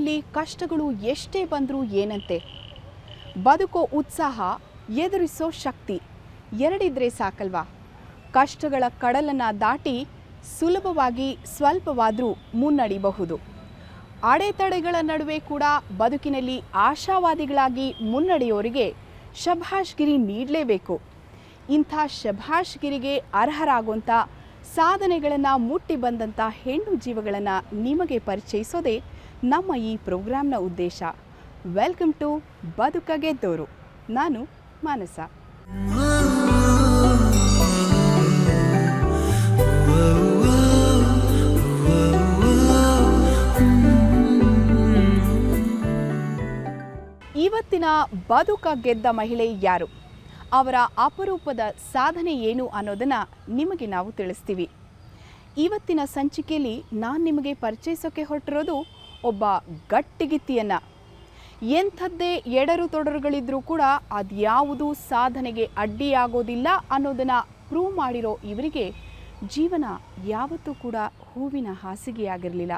ಬದುಕಿನಲ್ಲಿ ಕಷ್ಟಗಳು ಎಷ್ಟೇ ಬಂದರೂ ಏನಂತೆ? ಬದುಕೋ ಉತ್ಸಾಹ, ಎದುರಿಸೋ ಶಕ್ತಿ ಎರಡಿದ್ರೆ ಸಾಕಲ್ವಾ? ಕಷ್ಟಗಳ ಕಡಲನ್ನು ದಾಟಿ ಸುಲಭವಾಗಿ ಸ್ವಲ್ಪವಾದರೂ ಮುನ್ನಡಿಬಹುದು. ಅಡೆತಡೆಗಳ ನಡುವೆ ಕೂಡ ಬದುಕಿನಲ್ಲಿ ಆಶಾವಾದಿಗಳಾಗಿ ಮುನ್ನಡೆಯೋರಿಗೆ ಶಭಾಷ್ಗಿರಿ ನೀಡಲೇಬೇಕು. ಇಂಥ ಶಭಾಷ್ಗಿರಿಗೆ ಅರ್ಹರಾಗುವಂಥ ಸಾಧನೆಗಳನ್ನು ಮುಟ್ಟಿ ಬಂದಂಥ ಹೆಣ್ಣು ಜೀವಗಳನ್ನು ನಿಮಗೆ ಪರಿಚಯಿಸೋದೇ ನಮ್ಮ ಈ ಪ್ರೋಗ್ರಾಂನ ಉದ್ದೇಶ. ವೆಲ್ಕಮ್ ಟು ಬದುಕ ಗೆದ್ದೋರು ನಾನು ಮಾನಸ. ಇವತ್ತಿನ ಬದುಕ ಗೆದ್ದ ಮಹಿಳೆ ಯಾರು? ಅವರ ಅಪರೂಪದ ಸಾಧನೆ ಏನು ಅನ್ನೋದನ್ನು ನಿಮಗೆ ನಾವು ತಿಳಿಸ್ತೀವಿ. ಇವತ್ತಿನ ಸಂಚಿಕೆಯಲ್ಲಿ ನಾನು ನಿಮಗೆ ಪರಿಚಯಿಸೋಕೆ ಹೊರಟಿರೋದು ಒಬ್ಬ ಗಟ್ಟಿಗಿತ್ತಿಯನ್ನು. ಎಂಥದ್ದೇ ಎಡರು ತೊಡರುಗಳಿದ್ರೂ ಕೂಡ ಅದ್ಯಾವುದು ಸಾಧನೆಗೆ ಅಡ್ಡಿಯಾಗೋದಿಲ್ಲ ಅನ್ನೋದನ್ನು ಪ್ರೂವ್ ಮಾಡಿರೋ ಇವರಿಗೆ ಜೀವನ ಯಾವತ್ತೂ ಕೂಡ ಹೂವಿನ ಹಾಸಿಗೆಯಾಗಿರಲಿಲ್ಲ.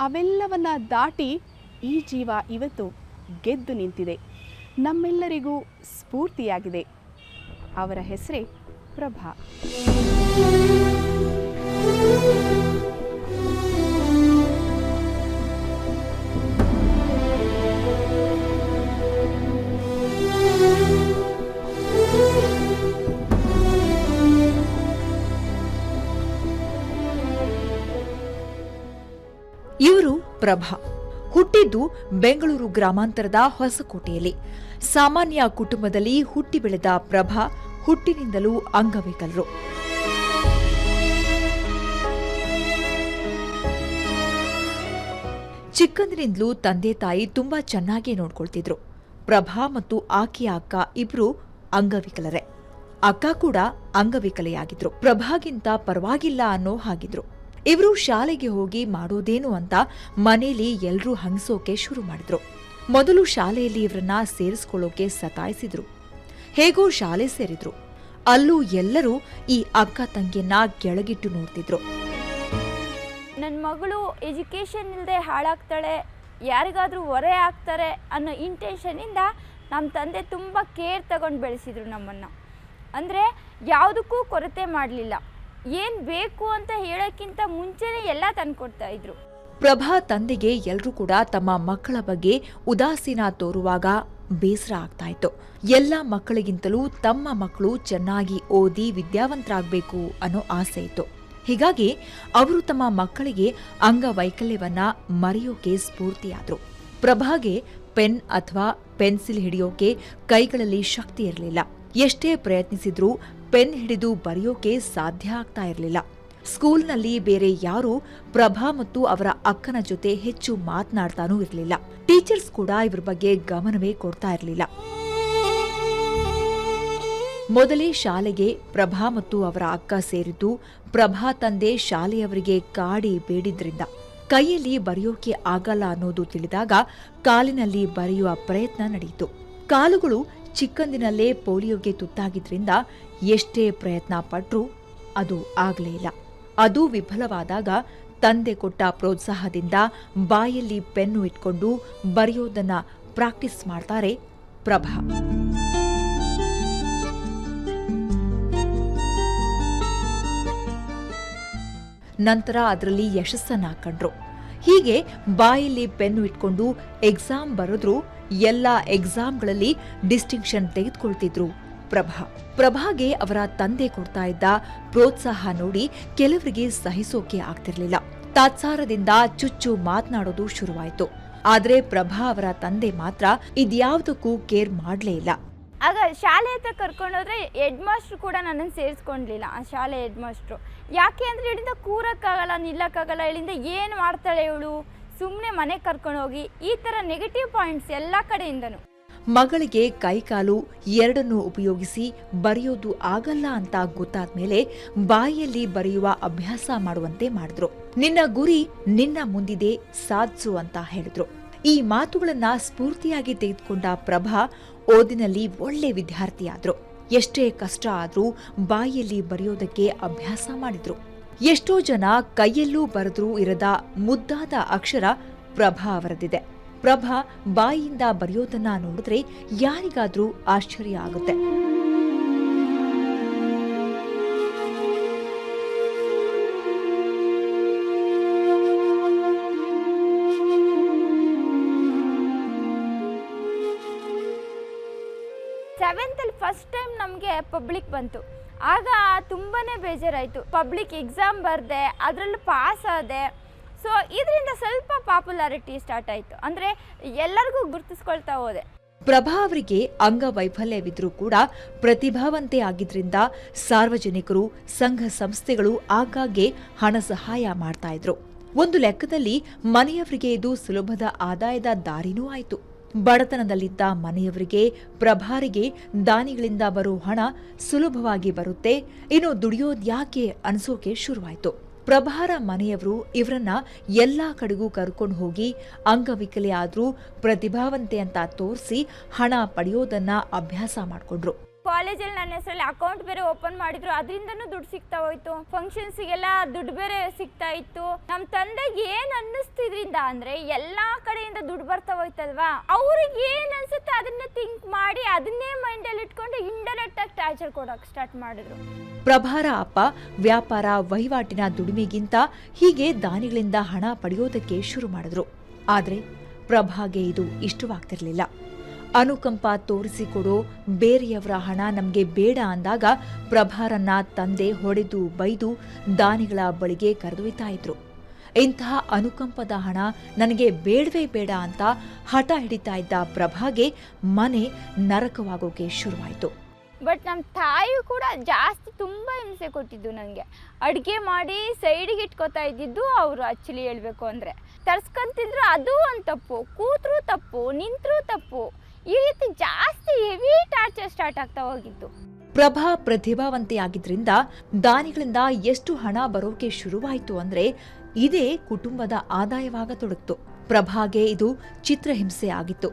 ಅವೆಲ್ಲವನ್ನ ದಾಟಿ ಈ ಜೀವ ಇವತ್ತು ಗೆದ್ದು ನಿಂತಿದೆ. ನಮ್ಮೆಲ್ಲರಿಗೂ ಸ್ಫೂರ್ತಿಯಾಗಿದೆ. ಅವರ ಹೆಸರೇ ಪ್ರಭಾ. ಪ್ರಭಾ. ಹುಟ್ಟಿದ್ದು ಬೆಂಗಳೂರು ಗ್ರಾಮಾಂತರದ ಹೊಸಕೋಟೆಯಲ್ಲಿ. ಸಾಮಾನ್ಯ ಕುಟುಂಬದಲ್ಲಿ ಹುಟ್ಟಿ ಬೆಳೆದ ಪ್ರಭಾ ಹುಟ್ಟಿನಿಂದಲೂ ಅಂಗವಿಕಲರು ಚಿಕ್ಕಂದಿನಿಂದಲೂ ತಂದೆ ತಾಯಿ ತುಂಬಾ ಚೆನ್ನಾಗಿ ನೋಡ್ಕೊಳ್ತಿದ್ರು. ಪ್ರಭಾ ಮತ್ತು ಆಕೆಯ ಅಕ್ಕ ಇಬ್ರು ಅಂಗವಿಕಲರೇ ಅಕ್ಕ ಕೂಡ ಅಂಗವಿಕಲೆಯಾಗಿದ್ರು ಪ್ರಭಾಗಿಂತ ಪರವಾಗಿಲ್ಲ ಅನ್ನೋ ಹಾಗಿದ್ರು. ಇವರು ಶಾಲೆಗೆ ಹೋಗಿ ಮಾಡೋದೇನು ಅಂತ ಮನೇಲಿ ಎಲ್ಲರೂ ಹಂಗ್ಸೋಕೆ ಶುರು ಮಾಡಿದ್ರು. ಮೊದಲು ಶಾಲೆಯಲ್ಲಿ ಇವರನ್ನ ಸೇರಿಸ್ಕೊಳ್ಳೋಕೆ ಸತಾಯಿಸಿದ್ರು. ಹೇಗೋ ಶಾಲೆ ಸೇರಿದ್ರು. ಅಲ್ಲೂ ಎಲ್ಲರೂ ಈ ಅಕ್ಕ ತಂಗಿಯನ್ನ ಕೆಳಗಿಟ್ಟು ನೋಡ್ತಿದ್ರು. ನನ್ನ ಮಗಳು ಎಜುಕೇಶನ್ ಇಲ್ಲದೆ ಹಾಳಾಗ್ತಾಳೆ, ಯಾರಿಗಾದರೂ ಹೊರೆ ಆಗ್ತಾರೆ ಅನ್ನೋ ಇಂಟೆನ್ಷನಿಂದ ನಮ್ಮ ತಂದೆ ತುಂಬ ಕೇರ್ ತಗೊಂಡು ಬೆಳೆಸಿದ್ರು ನಮ್ಮನ್ನು. ಅಂದರೆ ಯಾವುದಕ್ಕೂ ಕೊರತೆ ಮಾಡಲಿಲ್ಲ. ಏನು ಬೇಕು ಅಂತ ಹೇಳೋಕ್ಕಿಂತ ಮುಂಚೆನೇ ಎಲ್ಲ ತಂದ್ಕೊಡ್ತಾ ಇದ್ರು. ಪ್ರಭಾ ತಂದೆಗೆ ಎಲ್ಲರೂ ಕೂಡ ತಮ್ಮ ಮಕ್ಕಳ ಬಗ್ಗೆ ಉದಾಸೀನ ತೋರುವಾಗ ಬೇಸರ ಆಗ್ತಾ ಇತ್ತು. ಎಲ್ಲ ಮಕ್ಕಳಿಗಿಂತಲೂ ತಮ್ಮ ಮಕ್ಕಳು ಚೆನ್ನಾಗಿ ಓದಿ ವಿದ್ಯಾವಂತರಾಗಬೇಕು ಅನ್ನೋ ಆಸೆ ಇತ್ತು. ಹೀಗಾಗಿ ಅವರು ತಮ್ಮ ಮಕ್ಕಳಿಗೆ ಅಂಗವೈಕಲ್ಯವನ್ನ ಮರೆಯೋಕೆ ಸ್ಫೂರ್ತಿಯಾದರು. ಪ್ರಭಾಗೆ ಪೆನ್ ಅಥವಾ ಪೆನ್ಸಿಲ್ ಹಿಡಿಯೋಕೆ ಕೈಗಳಲ್ಲಿ ಶಕ್ತಿ ಇರಲಿಲ್ಲ. ಎಷ್ಟೇ ಪ್ರಯತ್ನಿಸಿದ್ರೂ ಪೆನ್ ಹಿಡಿದು ಬರೆಯೋಕೆ ಸಾಧ್ಯ ಆಗ್ತಾ ಇರಲಿಲ್ಲ. ಸ್ಕೂಲ್ನಲ್ಲಿ ಬೇರೆ ಯಾರು ಪ್ರಭಾ ಮತ್ತು ಅವರ ಅಕ್ಕನ ಜೊತೆ ಹೆಚ್ಚು ಮಾತನಾಡ್ತಾನೂ ಇರಲಿಲ್ಲ. ಟೀಚರ್ಸ್ ಕೂಡ ಇವ್ರ ಬಗ್ಗೆ ಗಮನವೇ ಕೊಡ್ತಾ ಇರಲಿಲ್ಲ. ಮೊದಲೇ ಶಾಲೆಗೆ ಪ್ರಭಾ ಮತ್ತು ಅವರ ಅಕ್ಕ ಸೇರಿದ್ದು ಪ್ರಭಾ ತಂದೆ ಶಾಲೆಯವರಿಗೆ ಕಾಡಿ ಬೇಡಿದ್ರಿಂದ. ಕೈಯಲ್ಲಿ ಬರೆಯೋಕೆ ಆಗಲ್ಲ ಅನ್ನೋದು ತಿಳಿದಾಗ ಕಾಲಿನಲ್ಲಿ ಬರೆಯುವ ಪ್ರಯತ್ನ ನಡೆಯಿತು ಕಾಲುಗಳು ಚಿಕ್ಕಂದಿನಲ್ಲೇ ಪೋಲಿಯೋಗೆ ತುತ್ತಾಗಿದ್ರಿಂದ ಎಷ್ಟೇ ಪ್ರಯತ್ನ ಪಟ್ಟರೂ ಅದು ಆಗಲೇ ಇಲ್ಲ. ಅದು ವಿಫಲವಾದಾಗ ತಂದೆ ಕೊಟ್ಟ ಪ್ರೋತ್ಸಾಹದಿಂದ ಬಾಯಲ್ಲಿ ಪೆನ್ನು ಇಟ್ಕೊಂಡು ಬರೆಯೋದನ್ನ ಪ್ರಾಕ್ಟೀಸ್ ಮಾಡ್ತಾರೆ ಪ್ರಭಾ. ನಂತರ ಅದರಲ್ಲಿ ಯಶಸ್ಸನ್ನ ಕಂಡ್ರು. ಹೀಗೆ ಬಾಯಲ್ಲಿ ಪೆನ್ನು ಇಟ್ಕೊಂಡು ಎಕ್ಸಾಮ್ ಬರೆದ್ರು ಎಲ್ಲ ಎಕ್ಸಾಮ್ಗಳಲ್ಲಿ ಡಿಸ್ಟಿಂಕ್ಷನ್ ತೆಗೆದುಕೊಳ್ತಿದ್ರು. ಪ್ರಭಾ, ಪ್ರಭಾಗೆ ಅವರ ತಂದೆ ಕೊಡ್ತಾ ಇದ್ದ ಪ್ರೋತ್ಸಾಹ ನೋಡಿ ಕೆಲವರಿಗೆ ಸಹಿಸೋಕೆ ಆಗ್ತಿರ್ಲಿಲ್ಲ. ತಾತ್ಸಾರದಿಂದ ಚುಚ್ಚು ಮಾತನಾಡೋದು ಶುರುವಾಯಿತು. ಆದ್ರೆ ಪ್ರಭಾ ಅವರ ತಂದೆ ಮಾತ್ರ ಇದ್ಯಾವುದಕ್ಕೂ ಕೇರ್ ಮಾಡ್ಲೇ ಇಲ್ಲ. ಆಗ ಶಾಲೆ ಹತ್ರ ಕರ್ಕೊಂಡೋದ್ರೆ ಹೆಡ್ ಮಾಸ್ಟ್ರು ಕೂಡ ನನ್ನನ್ನು ಸೇರಿಸ್ಕೊಂಡ್ಲಿಲ್ಲ ಆ ಶಾಲೆ ಹೆಡ್ ಮಾಸ್ಟ್ರು ಯಾಕೆ ಅಂದರೆ ಇಲ್ಲಿಂದ ಕೂರಕ್ಕಾಗಲ್ಲ, ನಿಲ್ಲಕ್ಕಾಗಲ್ಲ, ಇಲ್ಲಿಂದ ಏನು ಮಾಡ್ತಾಳೆ ಇವಳು? ಸುಮ್ಮನೆ ಮನೆಗೆ ಕರ್ಕೊಂಡು ಹೋಗಿ ಈ ಥರ ನೆಗೆಟಿವ್ ಪಾಯಿಂಟ್ಸ್ ಎಲ್ಲ ಕಡೆಯಿಂದನು. ಮಗಳಿಗೆ ಕೈಕಾಲು ಎರಡನ್ನೂ ಉಪಯೋಗಿಸಿ ಬರೆಯೋದು ಆಗಲ್ಲ ಅಂತ ಗೊತ್ತಾದ ಮೇಲೆ ಬಾಯಿಯಲ್ಲಿ ಬರೆಯುವ ಅಭ್ಯಾಸ ಮಾಡುವಂತೆ ಮಾಡಿದ್ರು. ನಿನ್ನ ಗುರಿ ನಿನ್ನ ಮುಂದಿದೆ ಸಾಧಿಸು ಅಂತ ಹೇಳಿದ್ರು. ಈ ಮಾತುಗಳನ್ನ ಸ್ಫೂರ್ತಿಯಾಗಿ ತೆಗೆದುಕೊಂಡ ಪ್ರಭಾ ಓದಿನಲ್ಲಿ ಒಳ್ಳೆ ವಿದ್ಯಾರ್ಥಿಯಾದ್ರು. ಎಷ್ಟೇ ಕಷ್ಟ ಆದ್ರೂ ಬಾಯಿಯಲ್ಲಿ ಬರೆಯೋದಕ್ಕೆ ಅಭ್ಯಾಸ ಮಾಡಿದ್ರು. ಎಷ್ಟೋ ಜನ ಕೈಯಲ್ಲೂ ಬರೆದ್ರೂ ಇರದ ಮುದ್ದಾದ ಅಕ್ಷರ ಪ್ರಭಾ ಅವರದಿದೆ ಪ್ರಭಾ ಬಾಯಿಯಿಂದ ಬರೆಯೋದನ್ನ ನೋಡಿದ್ರೆ ಯಾರಿಗಾದ್ರೂ ಆಶ್ಚರ್ಯ ಆಗುತ್ತೆ. ಸೆವೆಂತಲ್ಲಿ ಫಸ್ಟ್ ಟೈಮ್ ನಮಗೆ ಪಬ್ಲಿಕ್ ಬಂತು. ಆಗ ತುಂಬಾ ಬೇಜಾರಾಯಿತು. ಪಬ್ಲಿಕ್ ಎಕ್ಸಾಮ್ ಬರೆದೆ, ಅದರಲ್ಲೂ ಪಾಸ್ ಆದೆ. ಸೊ ಇದರಿಂದ ಸ್ವಲ್ಪ ಪಾಪ್ಯುಲಾರಿಟಿ ಸ್ಟಾರ್ಟ್ ಆಯಿತು. ಅಂದರೆ ಎಲ್ಲರಿಗೂ ಗುರುತಿಸ್ಕೊಳ್ತಾ ಹೋದೆ. ಪ್ರಭಾ ಅವರಿಗೆ ಅಂಗವೈಫಲ್ಯವಿದ್ರೂ ಕೂಡ ಪ್ರತಿಭಾವಂತೆ ಆಗಿದ್ರಿಂದ ಸಾರ್ವಜನಿಕರು, ಸಂಘ ಸಂಸ್ಥೆಗಳು ಆಗಾಗ್ಗೆ ಹಣ ಸಹಾಯ ಮಾಡ್ತಾ ಇದ್ರು. ಒಂದು ಲೆಕ್ಕದಲ್ಲಿ ಮನೆಯವರಿಗೆ ಇದು ಸುಲಭದ ಆದಾಯದ ದಾರಿನೂ ಆಯಿತು. ಬಡತನದಲ್ಲಿದ್ದ ಮನೆಯವರಿಗೆ, ಪ್ರಭಾರಿಗೆ ದಾನಿಗಳಿಂದ ಬರೋ ಹಣ ಸುಲಭವಾಗಿ ಬರುತ್ತೆ. ಇನ್ನು ದುಡಿಯೋದ್ಯಾಕೆ ಅನಿಸೋಕೆ ಶುರುವಾಯಿತು. ಪ್ರಭಾರ ಮನೆಯವರು ಇವರನ್ನ ಎಲ್ಲಾ ಕಡೆಗೂ ಕರ್ಕೊಂಡು ಹೋಗಿ ಅಂಗವಿಕಲೆ ಆದ್ರೂ ಪ್ರತಿಭಾವಂತೆ ಅಂತ ತೋರಿಸಿ ಹಣ ಪಡೆಯೋದನ್ನ ಅಭ್ಯಾಸ ಮಾಡ್ಕೊಂಡ್ರು. ಕಾಲೇಜಲ್ಲಿ ನನ್ನ ಹೆಸರಲ್ಲಿ ಅಕೌಂಟ್ ಬೇರೆ ಓಪನ್ ಮಾಡಿದ್ರು, ಅದರಿಂದನೂ ದುಡ್ಡು ಸಿಗ್ತಾ ಹೋಯ್ತು. ಫಂಕ್ಷನ್ಸಿಗೆಲ್ಲ ದುಡ್ಡು ಬೇರೆ ಸಿಗ್ತಾ ಇತ್ತು. ನಮ್ಮ ತಂದೆ ಏನು ಅನ್ನಿಸ್ತಿದ್ರಿಂದ ಅಂದ್ರೆ, ಎಲ್ಲಾ ಕಡೆಯಿಂದ ದುಡ್ಡು ಬರ್ತಾ ಹೋಯ್ತಲ್ವಾ? ಅವ್ರಿಗೆ ಏನು ಅನ್ಸುತ್ತೆ ಅದನ್ನ ಥಿಂಕ್ ಮಾಡಿ, ಅದನ್ನೇ ಮೈಂಡಲ್ಲಿ ಇಟ್ಕೊಂಡು ಇಂಡೈರೆಕ್ಟ್ ಆಗಿ ಟಾರ್ಚರ್ ಕೊಡೋಕೆ ಸ್ಟಾರ್ಟ್ ಮಾಡಿದ್ರು. ಪ್ರಭಾರ ಅಪ್ಪ, ವ್ಯಾಪಾರ, ವಹಿವಾಟಿನ ದುಡಿಮೆಗಿಂತ ಹೀಗೆ ದಾನಿಗಳಿಂದ ಹಣ ಪಡೆಯೋದಕ್ಕೆ ಶುರು ಮಾಡಿದ್ರು. ಆದ್ರೆ ಪ್ರಭಾಗೆ ಇದು ಇಷ್ಟವಾಗ್ತಿರ್ಲಿಲ್ಲ. ಅನುಕಂಪ ತೋರಿಸಿಕೊಡೋ, ಬೇರೆಯವರ ಹಣ ನಮಗೆ ಬೇಡ ಅಂದಾಗ ಪ್ರಭಾರನ್ನ ತಂದೆ ಹೊಡೆದು ಬೈದು ದಾನಿಗಳ ಬಳಿಗೆ ಕರೆದೊಯ್ತಾ ಇದ್ರು. ಇಂತಹ ಅನುಕಂಪದ ಹಣ ನನಗೆ ಬೇಡವೇ ಬೇಡ ಅಂತ ಹಠ ಹಿಡಿತಾ ಇದ್ದ ಪ್ರಭಾಗೆ ಮನೆ ನರಕವಾಗೋಕೆ ಶುರುವಾಯಿತು. ಬಟ್ ನಮ್ಮ ತಾಯಿ ಕೂಡ ಜಾಸ್ತಿ ತುಂಬ ಹಿಂಸೆ ಕೊಟ್ಟಿದ್ದು ನನಗೆ ಅಡುಗೆ ಮಾಡಿ ಸೈಡಿಗೆ ಇಟ್ಕೋತಾ ಇದ್ದಿದ್ದು ಅವರು ಆ್ಯಕ್ಚುಲಿ ಹೇಳಬೇಕು ಅಂದರೆ. ತರ್ಸ್ಕೊಂತಿದ್ರು ಅದು ಒಂದು ತಪ್ಪು, ಕೂತ್ರು ತಪ್ಪು, ನಿಂತರೂ ತಪ್ಪು. ಈ ರೀತಿ ಜಾಸ್ತಿ ಹೆವಿ ಟಾರ್ಚರ್ ಸ್ಟಾರ್ಟ್ ಆಗ್ತಾ ಹೋಗಿತ್ತು. ಪ್ರಭಾ ಪ್ರತಿಭಾವಂತೆಯಾಗಿದ್ರಿಂದ ದಾನಿಗಳಿಂದ ಎಷ್ಟು ಹಣ ಬರೋಕೆ ಶುರುವಾಯಿತು ಅಂದ್ರೆ ಇದೇ ಕುಟುಂಬದ ಆದಾಯವಾಗತೊಡಗಿತು. ಪ್ರಭಾಗೆ ಇದು ಚಿತ್ರಹಿಂಸೆ ಆಗಿತ್ತು.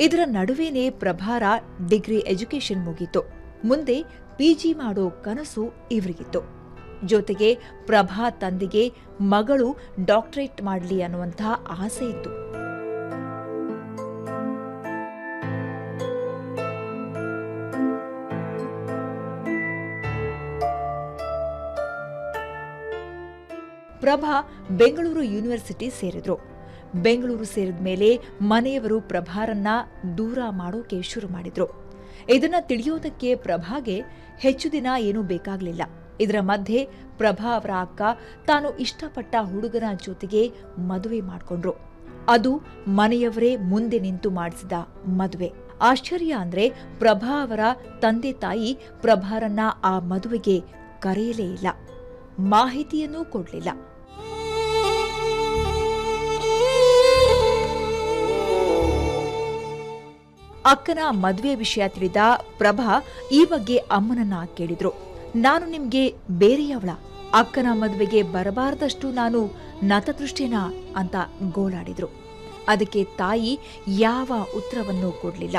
ಇದರ ನಡುವೆನೇ ಪ್ರಭಾರ ಡಿಗ್ರಿ ಎಜುಕೇಶನ್ ಮುಗೀತು. ಮುಂದೆ ಪಿಜಿ ಮಾಡೋ ಕನಸು ಇವರಿಗಿತ್ತು. ಜೊತೆಗೆ ಪ್ರಭಾ ತಂದೆಗೆ ಮಗಳು ಡಾಕ್ಟರೇಟ್ ಮಾಡಲಿ ಅನ್ನುವಂಥ ಆಸೆ ಇತ್ತು. ಪ್ರಭಾ ಬೆಂಗಳೂರು ಯೂನಿವರ್ಸಿಟಿ ಸೇರಿದ್ರು. ಬೆಂಗಳೂರು ಸೇರಿದ ಮೇಲೆ ಮನೆಯವರು ಪ್ರಭಾರನ್ನ ದೂರ ಮಾಡೋಕೆ ಶುರು ಮಾಡಿದ್ರು. ಇದನ್ನ ತಿಳಿಯೋದಕ್ಕೆ ಪ್ರಭಾಗೆ ಹೆಚ್ಚು ದಿನ ಏನೂ ಬೇಕಾಗಲಿಲ್ಲ. ಇದರ ಮಧ್ಯೆ ಪ್ರಭಾ ಅವರ ಅಕ್ಕ ತಾನು ಇಷ್ಟಪಟ್ಟ ಹುಡುಗನ ಜೊತೆಗೆ ಮದುವೆ ಮಾಡ್ಕೊಂಡ್ರು. ಅದು ಮನೆಯವರೇ ಮುಂದೆ ನಿಂತು ಮಾಡಿಸಿದ ಮದುವೆ. ಆಶ್ಚರ್ಯ ಅಂದ್ರೆ ಪ್ರಭಾ ಅವರ ತಂದೆ ತಾಯಿ ಪ್ರಭಾರನ್ನ ಆ ಮದುವೆಗೆ ಕರೆಯಲೇ ಇಲ್ಲ. ಮಾಹಿತಿಯನ್ನೂ ಕೊಡ್ಲಿಲ್ಲ. ಅಕ್ಕನ ಮದುವೆ ವಿಷಯ ತಿಳಿದ ಪ್ರಭಾ ಈ ಬಗ್ಗೆ ಅಮ್ಮನನ್ನ ಕೇಳಿದ್ರು. ನಾನು ನಿಮ್ಗೆ ಬೇರೆಯವಳ, ಅಕ್ಕನ ಮದುವೆಗೆ ಬರಬಾರದಷ್ಟು ನಾನು ನತದೃಷ್ಟಿನ ಅಂತ ಗೋಳಾಡಿದ್ರು. ಅದಕ್ಕೆ ತಾಯಿ ಯಾವ ಉತ್ತರವನ್ನು ಕೊಡಲಿಲ್ಲ.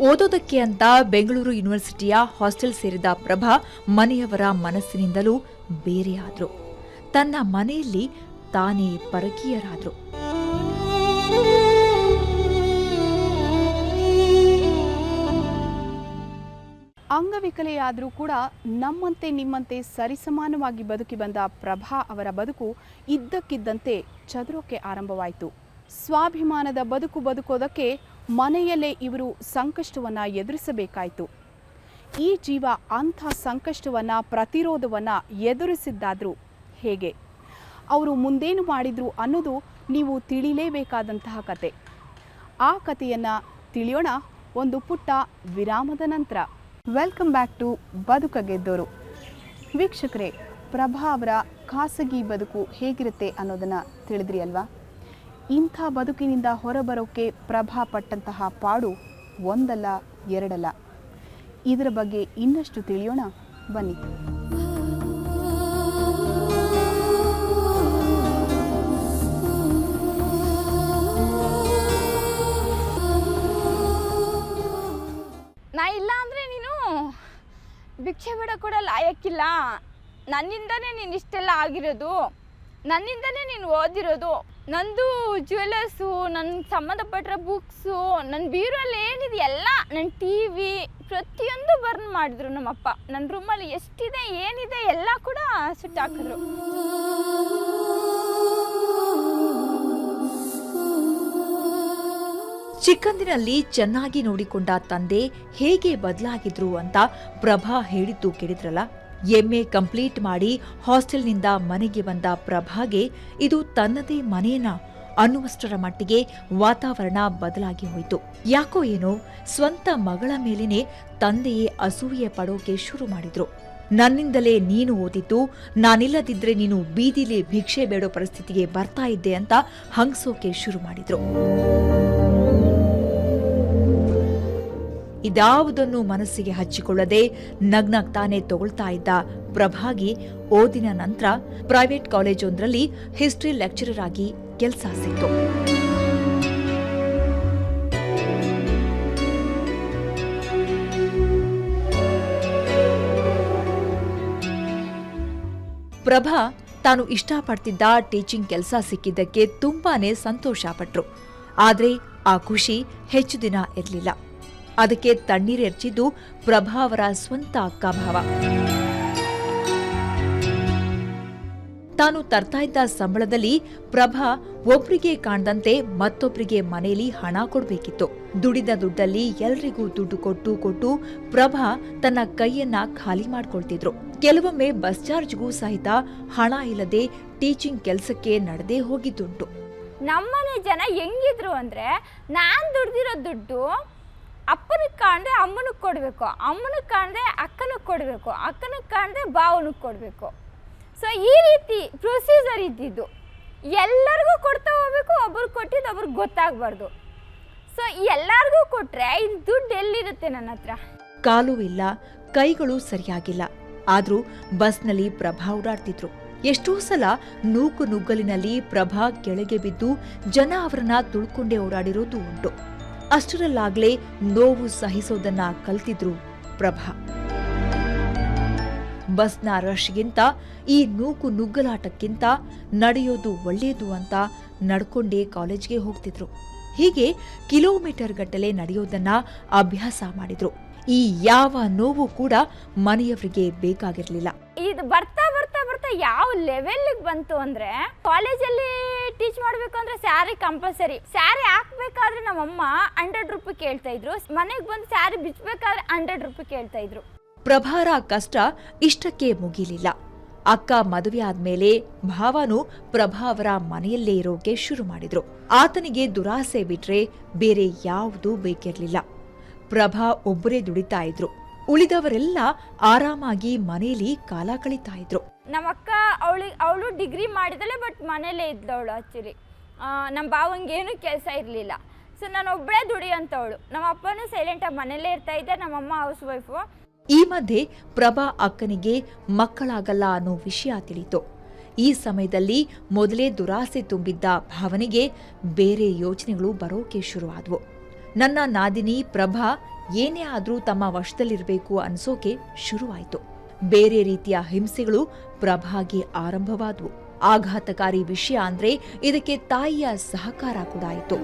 ಓದೋದಕ್ಕೆ ಅಂತ ಬೆಂಗಳೂರು ಯೂನಿವರ್ಸಿಟಿಯ ಹಾಸ್ಟೆಲ್ ಸೇರಿದ ಪ್ರಭಾ ಮನೆಯವರ ಮನಸ್ಸಿನಿಂದಲೂ ಬೇರೆಯಾದ್ರು. ತನ್ನ ಮನೆಯಲ್ಲಿ ತಾನೇ ಪರಕೀಯರಾದ್ರು. ಅಂಗವಿಕಲೆಯಾದರೂ ಕೂಡ ನಮ್ಮಂತೆ ನಿಮ್ಮಂತೆ ಸರಿಸಮಾನವಾಗಿ ಬದುಕಿ ಬಂದ ಪ್ರಭಾ ಅವರ ಬದುಕು ಇದ್ದಕ್ಕಿದ್ದಂತೆ ಚದುರೋಕೆ ಆರಂಭವಾಯಿತು. ಸ್ವಾಭಿಮಾನದ ಬದುಕು ಬದುಕೋದಕ್ಕೆ ಮನೆಯಲ್ಲೇ ಇವರು ಸಂಕಷ್ಟವನ್ನು ಎದುರಿಸಬೇಕಾಯಿತು. ಈ ಜೀವ ಅಂಥ ಸಂಕಷ್ಟವನ್ನು, ಪ್ರತಿರೋಧವನ್ನು ಎದುರಿಸಿದ್ದಾದರೂ ಹೇಗೆ? ಅವರು ಮುಂದೇನು ಮಾಡಿದ್ರು ಅನ್ನೋದು ನೀವು ತಿಳಿಲೇಬೇಕಾದಂತಹ ಕತೆ. ಆ ಕಥೆಯನ್ನು ತಿಳಿಯೋಣ ಒಂದು ಪುಟ್ಟ ವಿರಾಮದ ನಂತರ. ವೆಲ್ಕಮ್ ಬ್ಯಾಕ್ ಟು ಬದುಕ ಗೆದ್ದೋರು. ವೀಕ್ಷಕರೇ ಪ್ರಭಾ ಅವರ ಖಾಸಗಿ ಬದುಕು ಹೇಗಿರುತ್ತೆ ಅನ್ನೋದನ್ನು ತಿಳಿದ್ರಿ ಅಲ್ವಾ? ಇಂಥ ಬದುಕಿನಿಂದ ಹೊರಬರೋಕ್ಕೆ ಪ್ರಭಾ ಪಟ್ಟಂತಹ ಪಾಡು ಒಂದಲ್ಲ, ಎರಡಲ್ಲ. ಇದರ ಬಗ್ಗೆ ಇನ್ನಷ್ಟು ತಿಳಿಯೋಣ, ಬನ್ನಿ. ನಾ ಇಲ್ಲ ಭಿಕ್ಷೆ ಬೇಡ ಕೂಡ ಲಾಯಕ್ಕಿಲ್ಲ. ನನ್ನಿಂದನೇ ನೀನು ಇಷ್ಟೆಲ್ಲ ಆಗಿರೋದು. ನನ್ನಿಂದನೇ ನೀನು ಓದಿರೋದು. ನಂದು ಜ್ಯುವೆಲರ್ಸು ನನ್ನ ಸಂಬಂಧಪಟ್ಟಿರೋ ಬುಕ್ಸು ನನ್ನ ಬೀರಲ್ಲಿ ಏನಿದೆ ಎಲ್ಲ ನನ್ನ ಟಿ ವಿ ಪ್ರತಿಯೊಂದು ಬರ್ನ್ ಮಾಡಿದ್ರು ನಮ್ಮಪ್ಪ. ನನ್ನ ರೂಮಲ್ಲಿ ಎಷ್ಟಿದೆ, ಏನಿದೆ, ಎಲ್ಲ ಕೂಡ ಸುಟ್ಟಾಕಿದ್ರು. ಚಿಕ್ಕಂದಿನಲ್ಲಿ ಚೆನ್ನಾಗಿ ನೋಡಿಕೊಂಡ ತಂದೆ ಹೇಗೆ ಬದಲಾಗಿದ್ರು ಅಂತ ಪ್ರಭಾ ಹೇಳಿದ್ದು ಕೇಳಿದ್ರಲ್ಲ? ಎಂಎ ಕಂಪ್ಲೀಟ್ ಮಾಡಿ ಹಾಸ್ಟೆಲ್ನಿಂದ ಮನೆಗೆ ಬಂದ ಪ್ರಭಾಗೆ ಇದು ತನ್ನದೇ ಮನೇನ ಅನ್ನುವಷ್ಟರ ಮಟ್ಟಿಗೆ ವಾತಾವರಣ ಬದಲಾಗಿ ಹೋಯಿತು. ಯಾಕೋ ಏನೋ ಸ್ವಂತ ಮಗಳ ಮೇಲೇನೆ ತಂದೆಯೇ ಅಸೂಯೆ ಪಡೋಕೆ ಶುರು ಮಾಡಿದ್ರು. ನನ್ನಿಂದಲೇ ನೀನು ಓದಿದ್ದು, ನಾನಿಲ್ಲದಿದ್ರೆ ನೀನು ಬೀದಿಲಿ ಭಿಕ್ಷೆ ಬೇಡೋ ಪರಿಸ್ಥಿತಿಗೆ ಬರ್ತಾ ಇದ್ದೆ ಅಂತ ಹಂಗ್ಸೋಕೆ ಶುರು ಮಾಡಿದ್ರು. ಇದಾವುದನ್ನು ಮನಸ್ಸಿಗೆ ಹಚ್ಚಿಕೊಳ್ಳದೆ ನಗ್ನಗ್ತಾನೆ ತಗೊಳ್ತಾ ಇದ್ದ ಪ್ರಭಾಗಿ ಓದಿನ ನಂತರ ಪ್ರೈವೇಟ್ ಕಾಲೇಜೊಂದರಲ್ಲಿ ಹಿಸ್ಟ್ರಿ ಲೆಕ್ಚರರ್ ಆಗಿ ಕೆಲಸ ಸಿಕ್ತು. ಪ್ರಭಾ ತಾನು ಇಷ್ಟಪಡ್ತಿದ್ದ ಟೀಚಿಂಗ್ ಕೆಲಸ ಸಿಕ್ಕಿದ್ದಕ್ಕೆ ತುಂಬಾನೇ ಸಂತೋಷ ಪಟ್ರು ಆದ್ರೆ ಆ ಖುಷಿ ಹೆಚ್ಚು ದಿನ ಇರಲಿಲ್ಲ. ಅದಕ್ಕೆ ತಣ್ಣೀರೆರ್ಚಿದ್ದು ಪ್ರಭಾ ಅವರ ಸ್ವಂತ ಅಕ್ಕ ಭಾವ. ತಾನು ತರ್ತಾ ಇದ್ದ ಸಂಬಳದಲ್ಲಿ ಪ್ರಭಾ ಒಬ್ರಿಗೆ ಕಾಣದಂತೆ ಮತ್ತೊಬ್ಬರಿಗೆ ಮನೆಯಲ್ಲಿ ಹಣ ಕೊಡಬೇಕಿತ್ತು. ದುಡಿದ ದುಡ್ಡಲ್ಲಿ ಎಲ್ರಿಗೂ ದುಡ್ಡು ಕೊಟ್ಟು ಕೊಟ್ಟು ಪ್ರಭಾ ತನ್ನ ಕೈಯನ್ನ ಖಾಲಿ ಮಾಡ್ಕೊಳ್ತಿದ್ರು. ಕೆಲವೊಮ್ಮೆ ಬಸ್ ಚಾರ್ಜ್ಗೂ ಸಹಿತ ಹಣ ಇಲ್ಲದೆ ಟೀಚಿಂಗ್ ಕೆಲಸಕ್ಕೆ ನಡೆದೇ ಹೋಗಿದ್ದುಂಟು. ನಮ್ಮನೆ ಜನ ಹೆಂಗಿದ್ರು ಅಂದ್ರೆ ನಾನು ದುಡ್ದಿರೋ ದುಡ್ಡು ಅಪ್ಪನಿಗೆ ಕಾಣದೆ ಅಮ್ಮನಿಗೆ ಕೊಡಬೇಕು. ಅಮ್ಮನಿಗೆ ಕಾಣದೆ ಅಕ್ಕನಿಗೆ ಕೊಡಬೇಕು. ಅಕ್ಕನಿಗೆ ಕಾಣದೆ ಭಾವನಿಗೆ ಕೊಡಬೇಕು. ಸೊ ಈ ರೀತಿ ಪ್ರೊಸೀಜರ್ ಇದ್ದಿದ್ದು. ಎಲ್ಲರಿಗೂ ಕೊಡ್ತಾ ಹೋಗ್ಬೇಕು ಒಬ್ರಿಗೆ ಕೊಟ್ಟಿದ್ದು ಒಬ್ರಿಗೆ ಗೊತ್ತಾಗಬಾರ್ದು. ಸೊ ಎಲ್ಲರಿಗೂ ಕೊಟ್ಟರೆ ಇನ್ನು ದುಡ್ಡು ಎಲ್ಲಿರುತ್ತೆ ನನ್ನ ಹತ್ರ? ಕಾಲು ಇಲ್ಲ, ಕೈಗಳು ಸರಿಯಾಗಿಲ್ಲ. ಆದರೂ ಬಸ್ನಲ್ಲಿ ಪ್ರಭಾ ಓಡಾಡ್ತಿದ್ರು. ಎಷ್ಟೋ ಸಲ ನೂಕು ನುಗ್ಗಲಿನಲ್ಲಿ ಪ್ರಭಾ ಕೆಳಗೆ ಬಿದ್ದು ಜನ ಅವರನ್ನ ತುಳ್ಕೊಂಡೇ ಓಡಾಡಿರೋದು ಉಂಟು. ಅಷ್ಟರಲ್ಲಾಗ್ಲೇ ನೋವು ಸಹಿಸೋದನ್ನ ಕಲ್ತಿದ್ರು ಪ್ರಭಾ. ಬಸ್ನ ರಶ್ಗಿಂತ ಈ ನೂಕು ನುಗ್ಗಲಾಟಕ್ಕಿಂತ ನಡೆಯೋದು ಒಳ್ಳೆಯದು ಅಂತ ನಡ್ಕೊಂಡೇ ಕಾಲೇಜ್ಗೆ ಹೋಗ್ತಿದ್ರು. ಹೀಗೆ ಕಿಲೋಮೀಟರ್ ಗಟ್ಟಲೆ ನಡೆಯೋದನ್ನ ಅಭ್ಯಾಸ ಮಾಡಿದ್ರು. ಈ ಯಾವ ನೋವು ಕೂಡ ಮನೆಯವರಿಗೆ ಬೇಕಾಗಿರಲಿಲ್ಲ. ಇದು ಬರ್ತಾ ಯಾವ ಲೆವೆಲ್ಗೆ ಬಂತು ಅಂದ್ರೆ ಕಾಲೇಜಲ್ಲಿ ಟೀಚ್ ಮಾಡಬೇಕು ಅಂದ್ರೆ ಸ್ಯಾರಿ ಕಂಪಲ್ಸರಿ ಸ್ಯಾರಿ ಹಾಕ್ಬೇಕಾದ್ರೆ ನಮ್ಮಮ್ಮ ಹಂಡ್ರೆಡ್ ರುಪಿ ಕೇಳ್ತಾ ಇದ್ರು. ಮನೆಗೆ ಬಂದು ಸ್ಯಾರಿ ಬಿಚ್ಚಬೇಕಾದ್ರೆ ಹಂಡ್ರೆಡ್ ರುಪಿ ಕೇಳ್ತಾ ಇದ್ರು. ಪ್ರಭಾರ ಕಷ್ಟ ಇಷ್ಟಕ್ಕೆ ಮುಗಿಲಿಲ್ಲ. ಅಕ್ಕ ಮದುವೆ ಆದ್ಮೇಲೆ ಭಾವನು ಪ್ರಭಾ ಅವರ ಮನೆಯಲ್ಲೇ ಇರೋಕೆ ಶುರು ಮಾಡಿದ್ರು. ಆತನಿಗೆ ದುರಾಸೆ ಬಿಟ್ರೆ ಬೇರೆ ಯಾವುದೂ ಬೇಕಿರ್ಲಿಲ್ಲ. ಪ್ರಭಾ ಒಬ್ಬರೇ ದುಡಿತಾ ಇದ್ರು. ಉಳಿದವರೆಲ್ಲ ಆರಾಮಾಗಿ ಮನೆಯಲ್ಲಿ ಕಾಲ ಕಳೀತಾ ಇದ್ರು. ನಮ್ಮ ಅಕ್ಕ ಅವಳಿಗೆ ಅವಳು ಡಿಗ್ರಿ ಮಾಡಿದಳೆ, ಬಟ್ ಮನೇಲೇ ಇದ್ದವಳು ಆ್ಯಕ್ಚುಲಿ ನಮ್ಮ ಭಾವಂಗೇನು ಕೆಲಸ ಇರಲಿಲ್ಲ. ಸೊ ನಾನು ಒಬ್ಬಳೇ ದುಡಿಯೋಂಥವಳು ನಮ್ಮ ಅಪ್ಪನೂ ಸೈಲೆಂಟಾಗಿ ಮನೇಲೇ ಇರ್ತಾ ಇದ್ದೆ ನಮ್ಮಮ್ಮ ಹೌಸ್ ವೈಫು ಈ ಮಧ್ಯೆ ಪ್ರಭಾ ಅಕ್ಕನಿಗೆ ಮಕ್ಕಳಾಗಲ್ಲ ಅನ್ನೋ ವಿಷಯ ತಿಳಿತು. ಈ ಸಮಯದಲ್ಲಿ ಮೊದಲೇ ದುರಾಸೆ ತುಂಬಿದ್ದ ಭಾವನೆಗೆ ಬೇರೆ ಯೋಚನೆಗಳು ಬರೋಕೆ ಶುರುವಾದವು. ನನ್ನ ನಾದಿನಿ ಪ್ರಭಾ ಏನೇ ಆದರೂ ತಮ್ಮ ವಶದಲ್ಲಿರಬೇಕು ಅನ್ಸೋಕೆ ಶುರುವಾಯಿತು. ಬೇರೆ ರೀತಿಯ ಹಿಂಸೆಗಳು ಪ್ರಭಾಗೆ ಆರಂಭವಾದವು. ಆಘಾತಕಾರಿ ವಿಷಯ ಅಂದ್ರೆ ಇದಕ್ಕೆ ತಾಯಿಯ ಸಹಕಾರ ಕೂಡ ಆಯಿತು.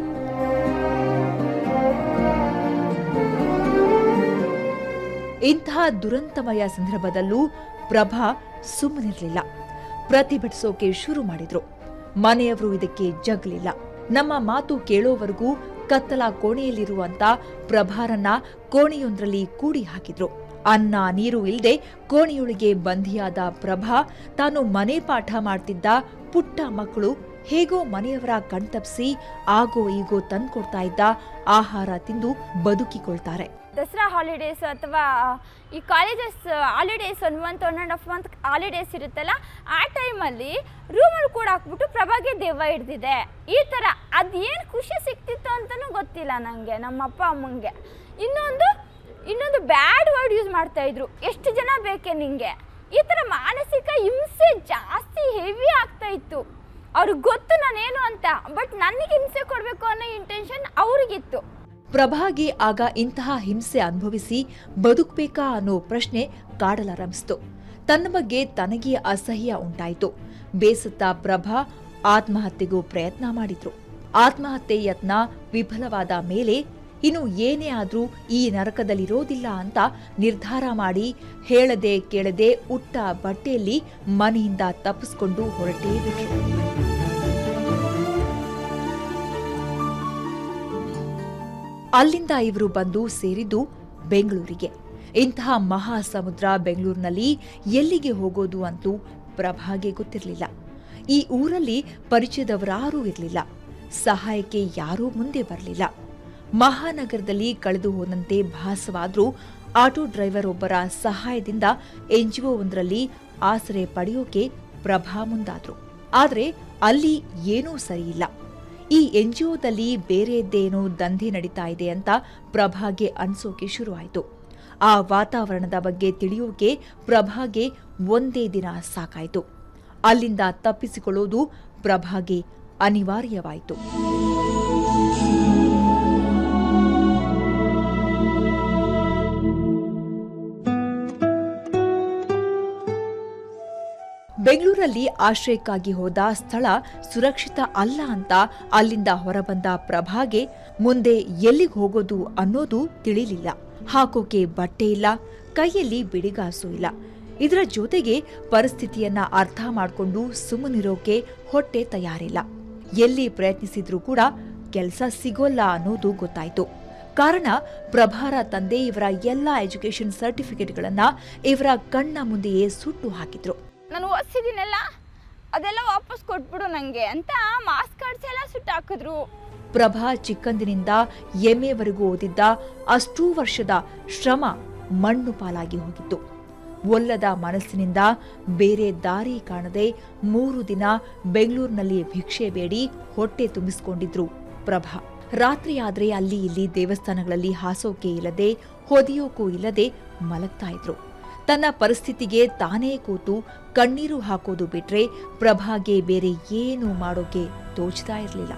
ಇಂತಹ ದುರಂತಮಯ ಸಂದರ್ಭದಲ್ಲೂ ಪ್ರಭಾ ಸುಮ್ಮನಿರಲಿಲ್ಲ. ಪ್ರತಿಭಟಿಸೋಕೆ ಶುರು ಮಾಡಿದ್ರು. ಮನೆಯವರು ಇದಕ್ಕೆ ಜಗ್ಲಿಲ್ಲ. ನಮ್ಮ ಮಾತು ಕೇಳೋವರೆಗೂ ಕತ್ತಲ ಕೋಣೆಯಲ್ಲಿರುವಂತ ಪ್ರಭಾರನ್ನ ಕೋಣೆಯೊಂದರಲ್ಲಿ ಕೂಡಿ ಹಾಕಿದ್ರು. ಅನ್ನ ನೀರು ಇಲ್ಲದೆ ಕೋಣೆಯೊಳಗೆ ಬಂಧಿಯಾದ ಪ್ರಭಾ ತಾನು ಮನೆ ಪಾಠ ಮಾಡ್ತಿದ್ದ ಪುಟ್ಟ ಮಕ್ಕಳು ಹೇಗೋ ಮನೆಯವರ ಕಣ್ತಪ್ಪಿಸಿ ಆಗೋ ಈಗೋ ತಂದ್ಕೊಡ್ತಾ ಇದ್ದ ಆಹಾರ ತಿಂದು ಬದುಕಿಕೊಳ್ತಾರೆ. ದಸರಾ ಹಾಲಿಡೇಸ್ ಅಥವಾ ಈ colleges holidays one month one and half month holidays ಇರುತ್ತಲ್ಲ, ಆ ಟೈಮಲ್ಲಿ ರೂಮಲ್ಲಿ ಕೂಡ ಹಾಕ್ಬಿಟ್ಟು ಪ್ರಭಾಗೆ ದೆವ್ವ ಹಿಡ್ದಿದೆ. ಈ ಥರ ಅದೇನು ಖುಷಿ ಸಿಕ್ತಿತ್ತು ಅಂತಲೂ ಗೊತ್ತಿಲ್ಲ ನನಗೆ ನಮ್ಮ ಅಪ್ಪ ಅಮ್ಮಂಗೆ. ಇನ್ನೊಂದು ಇನ್ನೊಂದು ಬ್ಯಾಡ್ ವರ್ಡ್ ಯೂಸ್ ಮಾಡ್ತಾಯಿದ್ರು ಎಷ್ಟು ಜನ ಬೇಕೆ ನಿಂಗೆ? ಈ ಥರ ಮಾನಸಿಕ ಹಿಂಸೆ ಜಾಸ್ತಿ ಹೆವಿ ಆಗ್ತಾ ಇತ್ತು. ಅವ್ರಿಗೆ ಗೊತ್ತು ನಾನೇನು ಅಂತ ಬಟ್ ನನಗೆ ಹಿಂಸೆ ಕೊಡಬೇಕು ಅನ್ನೋ ಇಂಟೆನ್ಷನ್ ಅವ್ರಿಗಿತ್ತು. ಪ್ರಭಾಗೆ ಆಗ ಇಂತಹ ಹಿಂಸೆ ಅನುಭವಿಸಿ ಬದುಕಬೇಕಾ ಅನ್ನೋ ಪ್ರಶ್ನೆ ಕಾಡಲಾರಂಭಿಸ್ತು. ತನ್ನ ಬಗ್ಗೆ ತನಗೆ ಅಸಹ್ಯ ಉಂಟಾಯಿತು. ಬೇಸತ್ತ ಪ್ರಭಾ ಆತ್ಮಹತ್ಯೆಗೂ ಪ್ರಯತ್ನ ಮಾಡಿದ್ರು. ಆತ್ಮಹತ್ಯೆ ಯತ್ನ ವಿಫಲವಾದ ಮೇಲೆ ಇನ್ನು ಏನೇ ಆದರೂ ಈ ನರಕದಲ್ಲಿರೋದಿಲ್ಲ ಅಂತ ನಿರ್ಧಾರ ಮಾಡಿ ಹೇಳದೆ ಕೇಳದೆ ಉಟ್ಟ ಬಟ್ಟೆಯಲ್ಲಿ ಮನೆಯಿಂದ ತಪ್ಪಿಸ್ಕೊಂಡು ಹೊರಟೇ ಬಿಟ್ರು. ಅಲ್ಲಿಂದ ಇವರು ಬಂದು ಸೇರಿದ್ದು ಬೆಂಗಳೂರಿಗೆ. ಇಂತಹ ಮಹಾ ಸಮುದ್ರ ಬೆಂಗಳೂರಿನಲ್ಲಿ ಎಲ್ಲಿಗೆ ಹೋಗೋದು ಅಂತೂ ಪ್ರಭಾಗೆ ಗೊತ್ತಿರಲಿಲ್ಲ. ಈ ಊರಲ್ಲಿ ಪರಿಚಯದವರಾರೂ ಇರಲಿಲ್ಲ. ಸಹಾಯಕ್ಕೆ ಯಾರೂ ಮುಂದೆ ಬರಲಿಲ್ಲ. ಮಹಾನಗರದಲ್ಲಿ ಕಳೆದು ಹೋದಂತೆ ಭಾಸವಾದರೂ ಆಟೋ ಡ್ರೈವರ್ ಒಬ್ಬರ ಸಹಾಯದಿಂದ ಎನ್ಜಿಒವೊಂದರಲ್ಲಿ ಆಸರೆ ಪಡೆಯೋಕೆ ಪ್ರಭಾ ಮುಂದಾದ್ರು. ಆದರೆ ಅಲ್ಲಿ ಏನೂ ಸರಿಯಿಲ್ಲ. ಈ ಎನ್ಜಿಒದಲ್ಲಿ ಬೇರೆಯದ್ದೇನೋ ದಂಧೆ ನಡೀತಾ ಇದೆ ಅಂತ ಪ್ರಭಾಗೆ ಅನ್ಸೋಕೆ ಶುರುವಾಯಿತು. ಆ ವಾತಾವರಣದ ಬಗ್ಗೆ ತಿಳಿಯೋಕೆ ಪ್ರಭಾಗೆ ಒಂದೇ ದಿನ ಸಾಕಾಯಿತು. ಅಲ್ಲಿಂದ ತಪ್ಪಿಸಿಕೊಳ್ಳೋದು ಪ್ರಭಾಗೆ ಅನಿವಾರ್ಯವಾಯಿತು. ಬೆಂಗಳೂರಲ್ಲಿ ಆಶ್ರಯಕ್ಕಾಗಿ ಹೋದ ಸ್ಥಳ ಸುರಕ್ಷಿತ ಅಲ್ಲ ಅಂತ ಅಲ್ಲಿಂದ ಹೊರಬಂದ ಪ್ರಭಾಗೆ ಮುಂದೆ ಎಲ್ಲಿಗೆ ಹೋಗೋದು ಅನ್ನೋದು ತಿಳಿಲಿಲ್ಲ. ಹಾಕೋಕೆ ಬಟ್ಟೆ ಇಲ್ಲ, ಕೈಯಲ್ಲಿ ಬಿಡಿಗಾಸು ಇಲ್ಲ. ಇದರ ಜೊತೆಗೆ ಪರಿಸ್ಥಿತಿಯನ್ನ ಅರ್ಥ ಮಾಡಿಕೊಂಡು ಸುಮ್ಮನಿರೋಕೆ ಹೊಟ್ಟೆ ತಯಾರಿಲ್ಲ. ಎಲ್ಲಿ ಪ್ರಯತ್ನಿಸಿದ್ರೂ ಕೂಡ ಕೆಲಸ ಸಿಗೋಲ್ಲ ಅನ್ನೋದು ಗೊತ್ತಾಯ್ತು. ಕಾರಣ ಪ್ರಭಾರ ತಂದೆ ಇವರ ಎಲ್ಲ ಎಜುಕೇಶನ್ ಸರ್ಟಿಫಿಕೇಟ್ಗಳನ್ನ ಇವರ ಕಣ್ಣ ಮುಂದೆಯೇ ಸುಟ್ಟು ಹಾಕಿದ್ರು. ನಾನು ಓದಿಸಿದ್ದೀನಲ್ಲ ಅದೆಲ್ಲ ವಾಪಸ್ ಕೊಟ್ಬಿಡು ನನಗೆ ಅಂತ ಮಾಸ್ಕ್ ಕಾರ್ಡ್ಸ್ ಎಲ್ಲ ಸುಟ್ಟಾಕಿದ್ರು ಪ್ರಭಾ ಚಿಕ್ಕಂದಿನಿಂದ ಎಂಎವರೆಗೂ ಓದಿದ್ದ ಅಷ್ಟೂ ವರ್ಷದ ಶ್ರಮ ಮಣ್ಣು ಪಾಲಾಗಿ ಹೋಗಿತ್ತು. ಒಲ್ಲದ ಮನಸ್ಸಿನಿಂದ ಬೇರೆ ದಾರಿ ಕಾಣದೆ ಮೂರು ದಿನ ಬೆಂಗಳೂರಿನಲ್ಲಿ ಭಿಕ್ಷೆ ಬೇಡಿ ಹೊಟ್ಟೆ ತುಂಬಿಸಿಕೊಂಡಿದ್ರು ಪ್ರಭಾ. ರಾತ್ರಿಯಾದರೆ ಅಲ್ಲಿ ಇಲ್ಲಿ ದೇವಸ್ಥಾನಗಳಲ್ಲಿ ಹಾಸೋಕೆ ಇಲ್ಲದೆ ಹೊದಿಯೋಕೂ ಇಲ್ಲದೆ ಮಲಗ್ತಾ ಇದ್ರು. ತನ್ನ ಪರಿಸ್ಥಿತಿಗೆ ತಾನೇ ಕೂತು ಕಣ್ಣೀರು ಹಾಕೋದು ಬಿಟ್ರೆ ಪ್ರಭಾಗೆ ಬೇರೆ ಏನು ಮಾಡೋಕೆ ತೋಚ್ತಾ ಇರಲಿಲ್ಲ.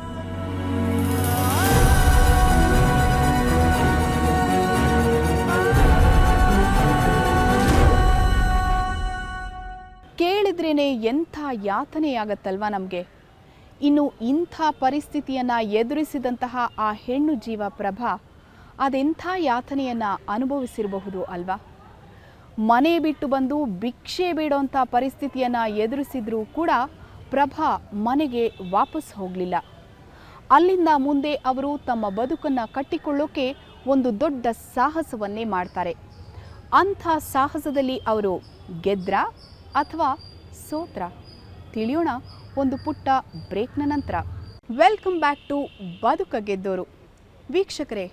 ಕೇಳಿದ್ರೇನೆ ಎಂಥ ಯಾತನೆಯಾಗತ್ತಲ್ವಾ ನಮಗೆ? ಇನ್ನು ಇಂಥ ಪರಿಸ್ಥಿತಿಯನ್ನು ಎದುರಿಸಿದಂತಹ ಆ ಹೆಣ್ಣು ಜೀವ ಪ್ರಭಾ ಅದೆಂಥ ಯಾತನೆಯನ್ನು ಅನುಭವಿಸಿರಬಹುದು ಅಲ್ವಾ? ಮನೆ ಬಿಟ್ಟು ಬಂದು ಭಿಕ್ಷೆ ಬೇಡೋಂಥ ಪರಿಸ್ಥಿತಿಯನ್ನು ಎದುರಿಸಿದರೂ ಕೂಡ ಪ್ರಭಾ ಮನೆಗೆ ವಾಪಸ್ ಹೋಗಲಿಲ್ಲ. ಅಲ್ಲಿಂದ ಮುಂದೆ ಅವರು ತಮ್ಮ ಬದುಕನ್ನು ಕಟ್ಟಿಕೊಳ್ಳೋಕೆ ಒಂದು ದೊಡ್ಡ ಸಾಹಸವನ್ನೇ ಮಾಡ್ತಾರೆ. ಅಂಥ ಸಾಹಸದಲ್ಲಿ ಅವರು ಗೆದ್ರ ಅಥವಾ ಸೋತ್ರ? ತಿಳಿಯೋಣ ಒಂದು ಪುಟ್ಟ ಬ್ರೇಕ್ನ ನಂತರ. ವೆಲ್ಕಮ್ ಬ್ಯಾಕ್ ಟು ಬದುಕ ಗೆದ್ದೋರು. ವೀಕ್ಷಕರೇ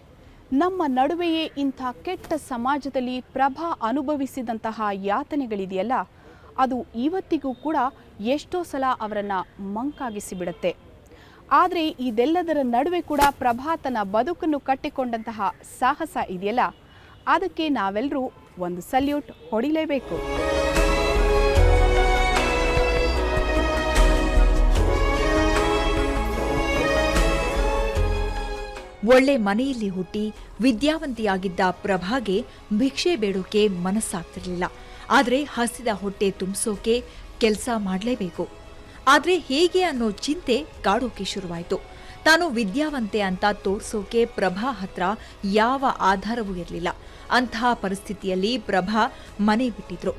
ನಮ್ಮ ನಡುವೆಯೇ ಇಂಥ ಕೆಟ್ಟ ಸಮಾಜದಲ್ಲಿ ಪ್ರಭಾ ಅನುಭವಿಸಿದಂತಹ ಯಾತನೆಗಳಿದೆಯಲ್ಲ, ಅದು ಇವತ್ತಿಗೂ ಕೂಡ ಎಷ್ಟೋ ಸಲ ಅವರನ್ನು ಮಂಕಾಗಿಸಿ ಬಿಡುತ್ತೆ ಆದರೆ ಇದೆಲ್ಲದರ ನಡುವೆ ಕೂಡ ಪ್ರಭಾ ತನ್ನ ಬದುಕನ್ನು ಕಟ್ಟಿಕೊಂಡಂತಹ ಸಾಹಸ ಇದೆಯಲ್ಲ, ಅದಕ್ಕೆ ನಾವೆಲ್ಲರೂ ಒಂದು ಸಲ್ಯೂಟ್ ಹೊಡಿಲೇಬೇಕು. ಒಳ್ಳೆ ಮನೆಯಲ್ಲಿ ಹುಟ್ಟಿ ವಿದ್ಯಾವಂತಿಯಾಗಿದ್ದ ಪ್ರಭಾಗೆ ಭಿಕ್ಷೆ ಬೇಡೋಕೆ ಮನಸ್ಸಾಗ್ತಿರಲಿಲ್ಲ. ಆದ್ರೆ ಹಸಿದ ಹೊಟ್ಟೆ ತುಂಬಿಸೋಕೆ ಕೆಲಸ ಮಾಡಲೇಬೇಕು. ಆದ್ರೆ ಹೇಗೆ ಅನ್ನೋ ಚಿಂತೆ ಕಾಡೋಕೆ ಶುರುವಾಯಿತು. ತಾನು ವಿದ್ಯಾವಂತೆ ಅಂತ ತೋರ್ಸೋಕೆ ಪ್ರಭಾ ಹತ್ರ ಯಾವ ಆಧಾರವೂ ಇರಲಿಲ್ಲ. ಅಂತಹ ಪರಿಸ್ಥಿತಿಯಲ್ಲಿ ಪ್ರಭಾ ಮನೆ ಬಿಟ್ಟಿದ್ರು.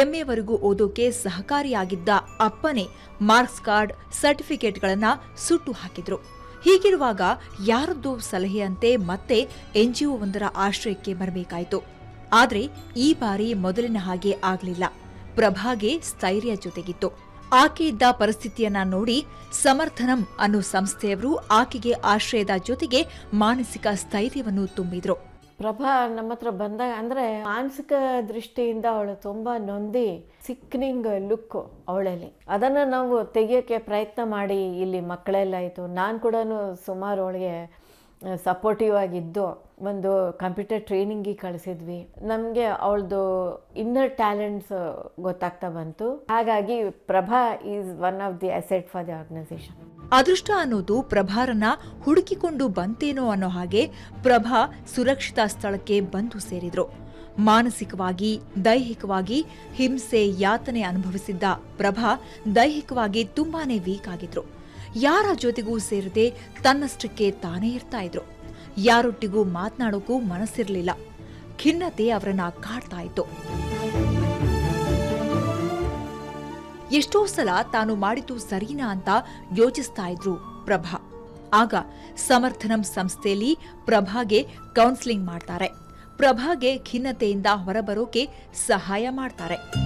ಎಂಎವರೆಗೂ ಓದೋಕೆ ಸಹಕಾರಿಯಾಗಿದ್ದ ಅಪ್ಪನೇ ಮಾರ್ಕ್ಸ್ ಕಾರ್ಡ್ ಸರ್ಟಿಫಿಕೇಟ್ಗಳನ್ನು ಸುಟ್ಟು ಹಾಕಿದ್ರು. ಹೀಗಿರುವಾಗ ಯಾರದ್ದು ಸಲಹೆಯಂತೆ ಮತ್ತೆ ಎನ್ಜಿಒ ಒಂದರ ಆಶ್ರಯಕ್ಕೆ ಬರಬೇಕಾಯಿತು. ಆದರೆ ಈ ಬಾರಿ ಮೊದಲಿನ ಹಾಗೆ ಆಗಲಿಲ್ಲ. ಪ್ರಭಾಗೆ ಸ್ಥೈರ್ಯ ಜೊತೆಗಿತ್ತು. ಆಕೆ ಇದ್ದ ಪರಿಸ್ಥಿತಿಯನ್ನ ನೋಡಿ ಸಮರ್ಥನಂ ಅನ್ನೋ ಸಂಸ್ಥೆಯವರು ಆಕೆಗೆ ಆಶ್ರಯದ ಜೊತೆಗೆ ಮಾನಸಿಕ ಸ್ಥೈರ್ಯವನ್ನು ತುಂಬಿದ್ರು. ಪ್ರಭಾ ನಮ್ಮ ಹತ್ರ ಬಂದಾಗ, ಅಂದರೆ ಮಾನಸಿಕ ದೃಷ್ಟಿಯಿಂದ ಅವಳು ತುಂಬ ನೊಂದಿ ಸಿಕ್ನಿಂಗ್ ಲುಕ್ ಅವಳಲ್ಲಿ. ಅದನ್ನು ನಾವು ತೆಗಿಯೋಕ್ಕೆ ಪ್ರಯತ್ನ ಮಾಡಿ ಇಲ್ಲಿ ಮಕ್ಕಳೆಲ್ಲ ಆಯಿತು ನಾನು ಕೂಡ ಸುಮಾರು ಅವಳಿಗೆ ಸಪೋರ್ಟಿವ್ ಆಗಿದ್ದು, ಒಂದು ಕಂಪ್ಯೂಟರ್ ಟ್ರೈನಿಂಗಿಗೆ ಕಳಿಸಿದ್ವಿ. ನಮಗೆ ಅವಳದು ಇನ್ನರ್ ಟ್ಯಾಲೆಂಟ್ಸ್ ಗೊತ್ತಾಗ್ತಾ ಬಂತು. ಹಾಗಾಗಿ Prabha is one of the asset for the organisation ಅದೃಷ್ಟ ಅನ್ನೋದು ಪ್ರಭಾರನ ಹುಡುಕಿಕೊಂಡು ಬಂತೇನೋ ಅನ್ನೋ ಹಾಗೆ ಪ್ರಭಾ ಸುರಕ್ಷಿತ ಸ್ಥಳಕ್ಕೆ ಬಂದು ಸೇರಿದ್ರು. ಮಾನಸಿಕವಾಗಿ, ದೈಹಿಕವಾಗಿ ಹಿಂಸೆ, ಯಾತನೆ ಅನುಭವಿಸಿದ್ದ ಪ್ರಭಾ ದೈಹಿಕವಾಗಿ ತುಂಬಾನೇ ವೀಕ್ ಆಗಿದ್ರು. ಯಾರ ಜೊತೆಗೂ ಸೇರದೆ ತನ್ನಷ್ಟಕ್ಕೆ ತಾನೇ ಇರ್ತಾ ಇದ್ರು. ಯಾರೊಟ್ಟಿಗೂ ಮಾತನಾಡೋಕ್ಕೂ ಮನಸ್ಸಿರಲಿಲ್ಲ. ಖಿನ್ನತೆ ಅವರನ್ನ ಕಾಡ್ತಾ ಇತ್ತು. ಎಷ್ಟೋ ಸಲ ತಾನು ಮಾಡಿದ್ದು ಸರಿನಾ ಅಂತ ಯೋಚಿಸ್ತಾ ಇದ್ರು ಪ್ರಭಾ. ಆಗ ಸಮರ್ಥನಂ ಸಂಸ್ಥೆಯಲ್ಲಿ ಪ್ರಭಾಗೆ ಕೌನ್ಸಿಲಿಂಗ್ ಮಾಡ್ತಾರೆ. ಪ್ರಭಾಗೆ ಖಿನ್ನತೆಯಿಂದ ಹೊರಬರೋಕೆ ಸಹಾಯ ಮಾಡ್ತಾರೆ.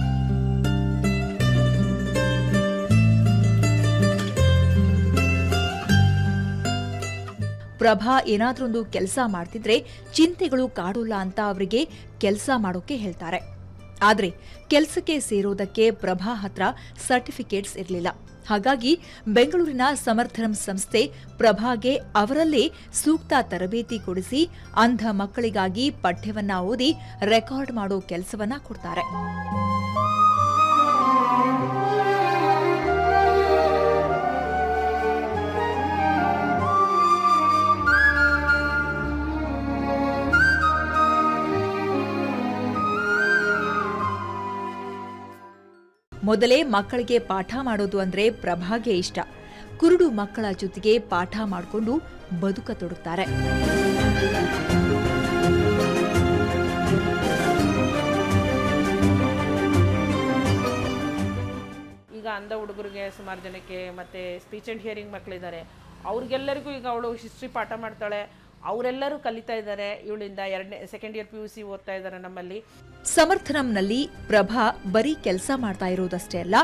ಪ್ರಭಾ ಏನಾದ್ರೊಂದು ಕೆಲಸ ಮಾಡ್ತಿದ್ರೆ ಚಿಂತೆಗಳು ಕಾಡೋಲ್ಲ ಅಂತ ಅವರಿಗೆ ಕೆಲಸ ಮಾಡೋಕೆ ಹೇಳ್ತಾರೆ. ಆದ್ರೆ ಕೆಲಸಕ್ಕೆ ಸೇರೋದಕ್ಕೆ ಪ್ರಭಾ ಹತ್ರ ಸರ್ಟಿಫಿಕೇಟ್ಸ್ ಇರಲಿಲ್ಲ. ಹಾಗಾಗಿ ಬೆಂಗಳೂರಿನ ಸಮರ್ಥನಂ ಸಂಸ್ಥೆ ಪ್ರಭಾಗೆ ಅವರಲ್ಲೇ ಸೂಕ್ತ ತರಬೇತಿ ಕೊಡಿಸಿ ಅಂಧ ಮಕ್ಕಳಿಗಾಗಿ ಪಠ್ಯವನ್ನ ಓದಿ ರೆಕಾರ್ಡ್ ಮಾಡೋ ಕೆಲಸವನ್ನ ಕೊಡ್ತಾರೆ. ಮೊದಲೇ ಮಕ್ಕಳಿಗೆ ಪಾಠ ಮಾಡೋದು ಅಂದ್ರೆ ಪ್ರಭಾಗೆ ಇಷ್ಟ. ಕುರುಡು ಮಕ್ಕಳ ಜೊತೆಗೆ ಪಾಠ ಮಾಡಿಕೊಂಡು ಬದುಕತೊಡುತ್ತಾರೆ ಈಗ ಅಂಧ ಹುಡುಗರಿಗೆ ಸುಮಾರು ಜನಕ್ಕೆ ಮತ್ತೆ ಸ್ಪೀಚ್ ಆ್ಯಂಡ್ ಹಿಯರಿಂಗ್ ಮಕ್ಕಳಿದ್ದಾರೆ ಅವ್ರಿಗೆಲ್ಲರಿಗೂ ಈಗ ಅವಳು ಹಿಸ್ಟ್ರಿ ಪಾಠ ಮಾಡ್ತಾಳೆ. ಅವರೆಲ್ಲರೂ ಕಲಿತಾ ಇದ್ದಾರೆ. ಇವಳಿಂದ ಎರಡನೇ second year P U C ಓದ್ತಾ ಇದ್ದಾರೆ ನಮ್ಮಲ್ಲಿ. ಸಮರ್ಥನಂನಲ್ಲಿ ಪ್ರಭಾ ಬರೀ ಕೆಲಸ ಮಾಡ್ತಾ ಇರೋದಷ್ಟೇ ಅಲ್ಲ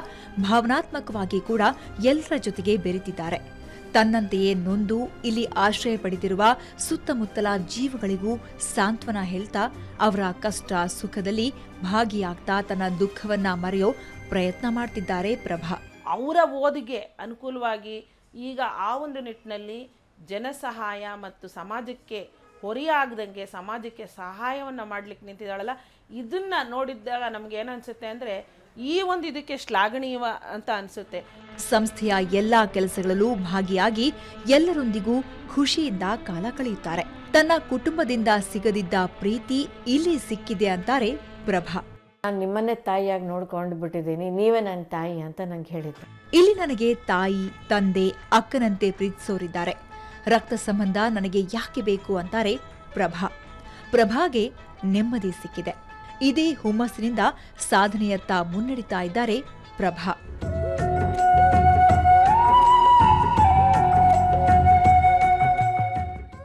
ಭಾವನಾತ್ಮಕವಾಗಿ ಕೂಡ ಎಲ್ಲರ ಜೊತೆಗೆ ಬೆರೆತಿದ್ದಾರೆ. ತನ್ನಂತೆಯೇ ನೊಂದು ಇಲ್ಲಿ ಆಶ್ರಯ ಪಡೆದಿರುವ ಸುತ್ತಮುತ್ತಲ ಜೀವಗಳಿಗೂ ಸಾಂತ್ವನ ಹೇಳ್ತಾ ಅವರ ಕಷ್ಟ ಸುಖದಲ್ಲಿ ಭಾಗಿಯಾಗ್ತಾ ತನ್ನ ದುಃಖವನ್ನ ಮರೆಯೋ ಪ್ರಯತ್ನ ಮಾಡ್ತಿದ್ದಾರೆ ಪ್ರಭಾ. ಅವರ ಓದಿಗೆ ಅನುಕೂಲವಾಗಿ ಈಗ ಆ ಒಂದು ನಿಟ್ಟಿನಲ್ಲಿ ಜನಸಹಾಯ ಮತ್ತು ಸಮಾಜಕ್ಕೆ ಹೊರೆಯಾಗ್ದಂಗೆ ಸಮಾಜಕ್ಕೆ ಸಹಾಯವನ್ನು ಮಾಡ್ಲಿಕ್ಕೆ ನಿಂತಿದ್ದಾಳಲ್ಲ. ಇದನ್ನು ನೋಡಿದ್ದಾಗ ನಮ್ಗೆ ಏನು ಅನ್ಸುತ್ತೆ ಅಂದರೆ ಈ ಒಂದು ಇದಕ್ಕೆ ಶ್ಲಾಘನೀಯ ಅಂತ ಅನಿಸುತ್ತೆ. ಸಂಸ್ಥೆಯ ಎಲ್ಲಾ ಕೆಲಸಗಳಲ್ಲೂ ಭಾಗಿಯಾಗಿ ಎಲ್ಲರೊಂದಿಗೂ ಖುಷಿಯಿಂದ ಕಾಲ ಕಳೆಯುತ್ತಾರೆ. ತನ್ನ ಕುಟುಂಬದಿಂದ ಸಿಗದಿದ್ದ ಪ್ರೀತಿ ಇಲ್ಲಿ ಸಿಕ್ಕಿದೆ ಅಂತಾರೆ ಪ್ರಭಾ. ನಾನು ನಿಮ್ಮನ್ನೇ ತಾಯಿಯಾಗಿ ನೋಡ್ಕೊಂಡು ಬಿಟ್ಟಿದ್ದೀನಿ. ನೀವೇ ನನ್ನ ತಾಯಿ ಅಂತ ನಂಗೆ ಹೇಳಿದ್ರು. ಇಲ್ಲಿ ನನಗೆ ತಾಯಿ ತಂದೆ ಅಕ್ಕನಂತೆ ಪ್ರೀತಿಸೋರಿದ್ದಾರೆ. ರಕ್ತ ಸಂಬಂಧ ನನಗೆ ಯಾಕೆ ಬೇಕು ಅಂತಾರೆ ಪ್ರಭಾ. ಪ್ರಭಾಗೆ ನೆಮ್ಮದಿ ಸಿಕ್ಕಿದೆ. ಇದೇ ಹುಮ್ಮಸ್ಸಿನಿಂದ ಸಾಧನೆಯತ್ತ ಮುನ್ನಡೆತಾ ಇದ್ದಾರೆ ಪ್ರಭಾ.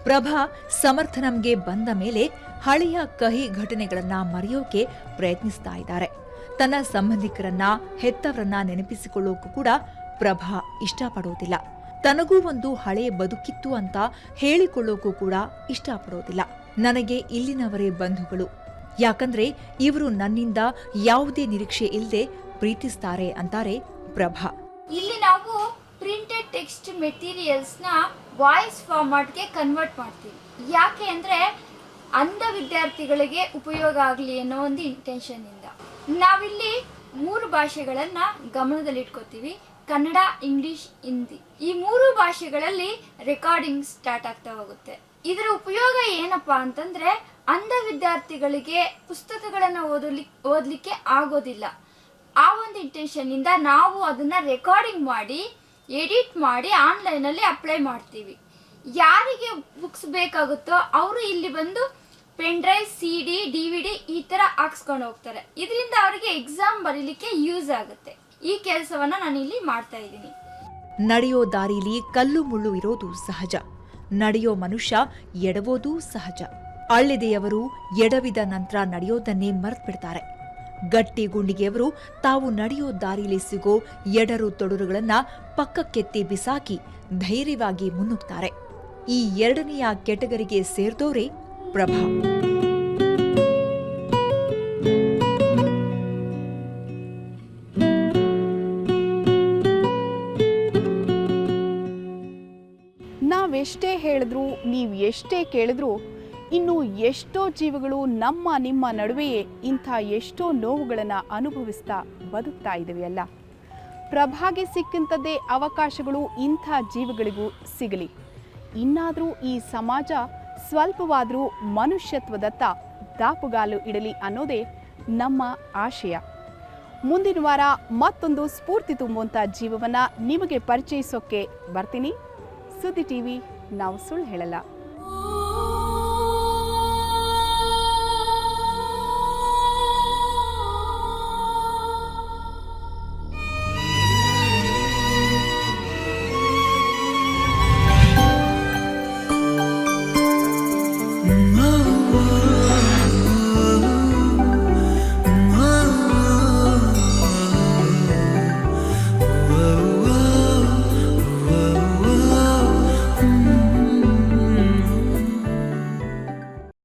ಪ್ರಭಾ ಸಮರ್ಥನಂಗೆ ಬಂದ ಮೇಲೆ ಹಳೆಯ ಕಹಿ ಘಟನೆಗಳನ್ನ ಮರೆಯೋಕೆ ಪ್ರಯತ್ನಿಸ್ತಾ ಇದ್ದಾರೆ. ತನ್ನ ಸಂಬಂಧಿಕರನ್ನ, ಹೆತ್ತವರನ್ನ ನೆನಪಿಸಿಕೊಳ್ಳೋಕು ಕೂಡ ಪ್ರಭಾ ಇಷ್ಟಪಡೋದಿಲ್ಲ. ತನಗೂ ಒಂದು ಹಳೆಯ ಬದುಕಿತ್ತು ಅಂತ ಹೇಳಿಕೊಳ್ಳೋಕ್ಕೂ ಕೂಡ ಇಷ್ಟಪಡೋದಿಲ್ಲ. ನನಗೆ ಇಲ್ಲಿನವರೇ ಬಂಧುಗಳು. ಯಾಕಂದ್ರೆ ಇವರು ನನ್ನಿಂದ ಯಾವುದೇ ನಿರೀಕ್ಷೆ ಇಲ್ಲದೆ ಪ್ರೀತಿಸ್ತಾರೆ ಅಂತಾರೆ ಪ್ರಭಾ. ಇಲ್ಲಿ ನಾವು ಪ್ರಿಂಟೆಡ್ ಟೆಕ್ಸ್ಟ್ ಮೆಟೀರಿಯಲ್ಸ್ನ ವಾಯ್ಸ್ ಫಾರ್ಮಾಟ್ಗೆ ಕನ್ವರ್ಟ್ ಮಾಡ್ತೀವಿ. ಯಾಕೆ ಅಂದರೆ ಅಂಧ ವಿದ್ಯಾರ್ಥಿಗಳಿಗೆ ಉಪಯೋಗ ಆಗಲಿ ಅನ್ನೋ ಒಂದು ಇಂಟೆನ್ಷನ್ನಿಂದ ನಾವಿಲ್ಲಿ ಮೂರು ಭಾಷೆಗಳನ್ನು ಗಮನದಲ್ಲಿಟ್ಕೋತೀವಿ. ಕನ್ನಡ, ಇಂಗ್ಲಿಷ್, ಹಿಂದಿ ಈ ಮೂರು ಭಾಷೆಗಳಲ್ಲಿ ರೆಕಾರ್ಡಿಂಗ್ ಸ್ಟಾರ್ಟ್ ಆಗ್ತಾ ಹೋಗುತ್ತೆ. ಇದರ ಉಪಯೋಗ ಏನಪ್ಪಾ ಅಂತಂದ್ರೆ ಅಂಧ ವಿದ್ಯಾರ್ಥಿಗಳಿಗೆ ಪುಸ್ತಕಗಳನ್ನು ಓದಲಿ, ಓದಲಿಕ್ಕೆ ಆಗೋದಿಲ್ಲ. ಆ ಒಂದು ಇಂಟೆನ್ಷನ್ ಇಂದ ನಾವು ಅದನ್ನ ರೆಕಾರ್ಡಿಂಗ್ ಮಾಡಿ ಎಡಿಟ್ ಮಾಡಿ ಆನ್ಲೈನಲ್ಲಿ ಅಪ್ಲೈ ಮಾಡ್ತೀವಿ. ಯಾರಿಗೆ ಬುಕ್ಸ್ ಬೇಕಾಗುತ್ತೋ ಅವರು ಇಲ್ಲಿ ಬಂದು pen drive C D D V D ಈ ಥರ ಹಾಕ್ಸ್ಕೊಂಡು ಹೋಗ್ತಾರೆ. ಇದರಿಂದ ಅವರಿಗೆ ಎಕ್ಸಾಮ್ ಬರೀಲಿಕ್ಕೆ ಯೂಸ್ ಆಗುತ್ತೆ. ಈ ಕೆಲಸವನ್ನ ನಾನು ಇಲ್ಲಿ ಮಾಡ್ತಾ ಇದ್ದೀನಿ. ನಡೆಯೋ ದಾರಿಲಿ ಕಲ್ಲು ಮುಳ್ಳು ಇರೋದು ಸಹಜ. ನಡೆಯೋ ಮನುಷ್ಯ ಎಡವೋದು ಸಹಜ. ಅಳ್ಳಿದೆಯವರು ಎಡವಿದ ನಂತರ ನಡೆಯೋದನ್ನೇ ಮರೆತ್ಬಿಡ್ತಾರೆ. ಗಟ್ಟಿ ಗುಂಡಿಗೆಯವರು ತಾವು ನಡೆಯೋ ದಾರಿಲಿ ಸಿಗೋ ಎಡರು ತೊಡರುಗಳನ್ನ ಪಕ್ಕಕ್ಕೆತ್ತಿ ಬಿಸಾಕಿ ಧೈರ್ಯವಾಗಿ ಮುನ್ನುಗ್ತಾರೆ. ಈ ಎರಡನೆಯ ಕೆಟಗರಿಗೆ ಸೇರ್ದೋರೆ ಪ್ರಭಾ. ನೀವು ಎಷ್ಟೇ ಕೇಳಿದ್ರೂ ಇನ್ನು ಎಷ್ಟೋ ಜೀವಗಳು ನಮ್ಮ ನಿಮ್ಮ ನಡುವೆಯೇ ಇಂಥ ಎಷ್ಟೋ ನೋವುಗಳನ್ನು ಅನುಭವಿಸ್ತಾ ಬದುಕ್ತಾ ಇದ್ದೀವಿ ಅಲ್ಲ? ಪ್ರಭಾಗೆ ಸಿಕ್ಕಂಥದ್ದೇ ಅವಕಾಶಗಳು ಇಂಥ ಜೀವಗಳಿಗೂ ಸಿಗಲಿ. ಇನ್ನಾದರೂ ಈ ಸಮಾಜ ಸ್ವಲ್ಪವಾದರೂ ಮನುಷ್ಯತ್ವದತ್ತ ದಾಪುಗಾಲು ಇಡಲಿ ಅನ್ನೋದೇ ನಮ್ಮ ಆಶಯ. ಮುಂದಿನ ವಾರ ಮತ್ತೊಂದು ಸ್ಫೂರ್ತಿ ತುಂಬುವಂಥ ಜೀವವನ್ನು ನಿಮಗೆ ಪರಿಚಯಿಸೋಕ್ಕೆ ಬರ್ತೀನಿ. ಸುದ್ದಿ ಟಿವಿ ನಾವು ಸುಳ್ಳು ಹೇಳಲ್ಲ.